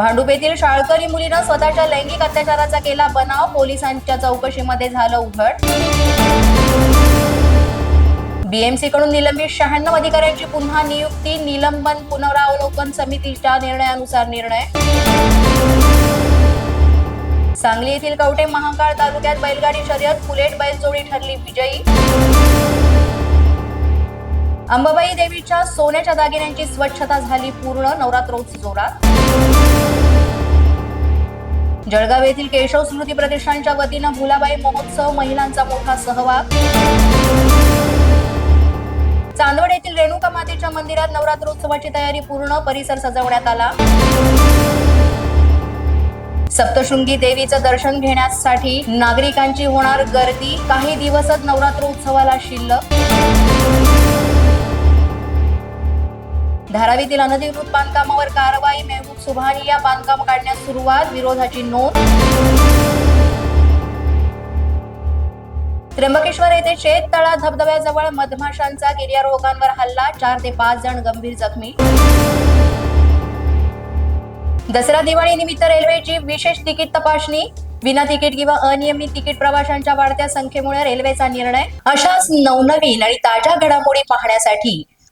भांडुप येथील शाळकरी मुलीनं स्वतःच्या लैंगिक अत्याचाराचा केला बनाव पोलिसांच्या चौकशीमध्ये झालं उघड. बीएमसी कडून निलंबित शहाण्णव अधिकाऱ्यांची पुन्हा नियुक्ती निलंबन पुनरावलोकन समितीच्या निर्णयानुसार निर्णय. सांगली येथील कवठे महाकाळ तालुक्यात बैलगाडी शर्यत बुलेट बैलजोडी ठरली विजयी. अंबाबाई देवीच्या सोन्याच्या दागिन्यांची स्वच्छता झाली पूर्ण नवरात्रोत्सव जोरात. जळगाव येथील केशव स्मृती प्रतिष्ठानच्या वतीनं भुलाबाई महोत्सव महिलांचा मोठा सहभाग. चांदवड येथील रेणुका मातेच्या मंदिरात नवरात्रोत्सवाची तयारी पूर्ण परिसर सजवण्यात आला. सप्तशृंगी देवीचं दर्शन घेण्यासाठी नागरिकांची होणार गर्दी काही दिवसच नवरात्रोत्सवाला शिल्लक. धारावीतील अनधिकृत बांधकामावर कारवाई मेहबूब सुभानी या बांधकाम काढण्यास सुरुवात विरोधाची नोंद. त्र्यंबकेश्वर येथे शेततळा धबधब्याजवळ मधमाशांचा गिर्यारोहकांवर हल्ला चार ते पाच जण गंभीर जखमी. दसरा दिवाळी निमित्त रेल्वेची विशेष तिकीट तपासणी विना तिकीट किंवा अनियमित तिकीट प्रवाशांच्या वाढत्या संख्येमुळे रेल्वेचा निर्णय अशाच नवनवीन आणि ताज्या घडामोडी पाहण्यासाठी